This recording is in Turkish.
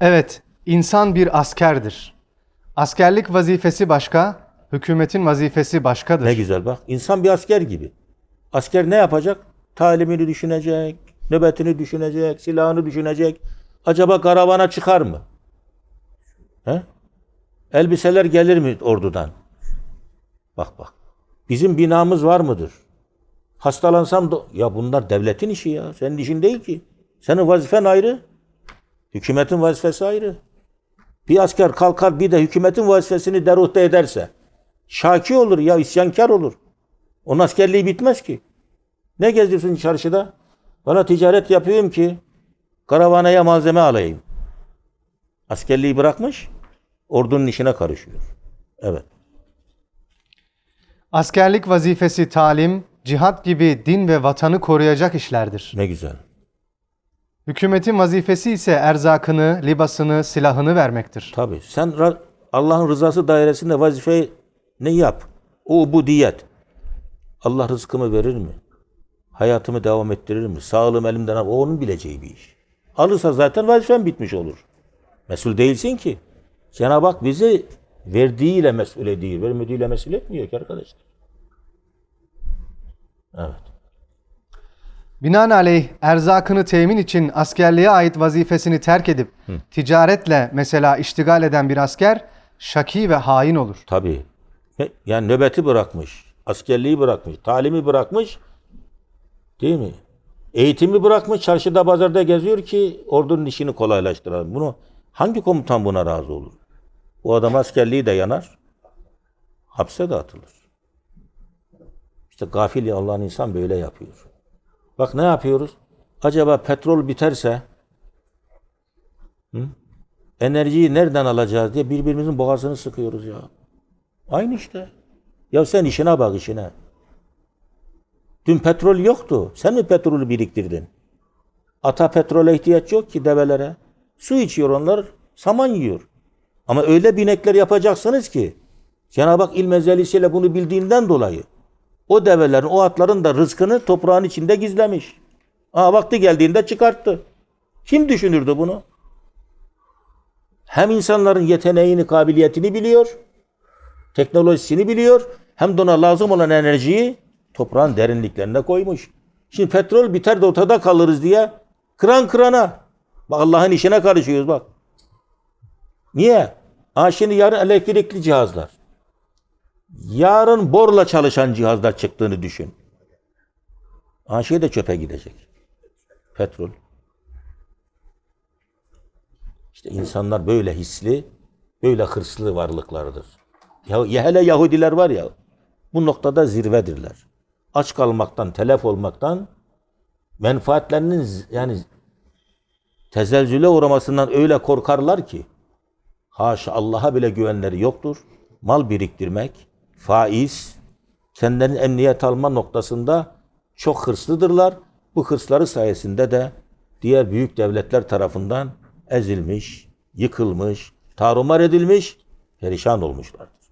Evet, insan bir askerdir. Askerlik vazifesi başka, hükümetin vazifesi başkadır. Ne güzel bak. İnsan bir asker gibi. Asker ne yapacak? Talimini düşünecek, nöbetini düşünecek, silahını düşünecek. Acaba karavana çıkar mı? He? Elbiseler gelir mi ordudan? Bak bak. Bizim binamız var mıdır? Hastalansam da... Ya bunlar devletin işi ya. Senin işin değil ki. Senin vazifen ayrı. Hükümetin vazifesi ayrı. Bir asker kalkar bir de hükümetin vazifesini deruhte ederse şaki olur ya isyankar olur. Onun askerliği bitmez ki. Ne geziyorsun çarşıda? Bana ticaret yapıyorum ki karavanaya malzeme alayım. Askerliği bırakmış, ordunun işine karışıyor. Evet. Askerlik vazifesi talim, cihat gibi din ve vatanı koruyacak işlerdir. Ne güzel. Hükümetin vazifesi ise erzakını, libasını, silahını vermektir. Tabii. Sen Allah'ın rızası dairesinde vazifeyi ne yap? O bu diyet. Allah rızkımı verir mi? Hayatımı devam ettirir mi? Sağlığım elimden al. O onun bileceği bir iş. Alırsa zaten vazifen bitmiş olur. Mesul değilsin ki. Cenab-ı Hak bizi verdiğiyle mesul ediyor. Vermediğiyle mesul etmiyor ki arkadaşlar. Evet. Binaenaleyh erzakını temin için askerliğe ait vazifesini terk edip ticaretle mesela iştigal eden bir asker şaki ve hain olur. Tabii. Yani nöbeti bırakmış, askerliği bırakmış, talimi bırakmış. Değil mi? Eğitimi bırakmış, çarşıda pazarda geziyor ki ordunun işini kolaylaştıralım. Bunu hangi komutan buna razı olur? Bu adam askerliği de yanar, hapse de atılır. İşte gafil Allah'ın insan böyle yapıyor. Bak ne yapıyoruz? Acaba petrol biterse hı? enerjiyi nereden alacağız diye birbirimizin boğazını sıkıyoruz ya. Aynı işte. Ya sen işine bak işine. Dün petrol yoktu. Sen mi petrolü biriktirdin? Ata petrole ihtiyaç yok ki develere. Su içiyor onlar, saman yiyor. Ama öyle binekler yapacaksınız ki Cenab-ı Hak ilm ezelisiyle bunu bildiğinden dolayı o develerin, o atların da rızkını toprağın içinde gizlemiş. Aa, vakti geldiğinde çıkarttı. Kim düşünürdü bunu? Hem insanların yeteneğini, kabiliyetini biliyor, teknolojisini biliyor, hem de ona lazım olan enerjiyi toprağın derinliklerine koymuş. Şimdi petrol biter de ortada kalırız diye kıran kırana. Bak Allah'ın işine karışıyoruz bak. Niye? Aa şimdi yarın elektrikli cihazlar. Yarın borla çalışan cihazlar çıktığını düşün. Aa şey de çöpe gidecek. Petrol. İşte insanlar böyle hisli, böyle hırslı varlıklardır. Ya, hele Yahudiler var ya, bu noktada zirvedirler. Aç kalmaktan, telef olmaktan, menfaatlerinin yani tezelzüle uğramasından öyle korkarlar ki, haşa Allah'a bile güvenleri yoktur. Mal biriktirmek, faiz, kendilerinin emniyet alma noktasında çok hırslıdırlar. Bu hırsları sayesinde de diğer büyük devletler tarafından ezilmiş, yıkılmış, tarumar edilmiş, perişan olmuşlardır.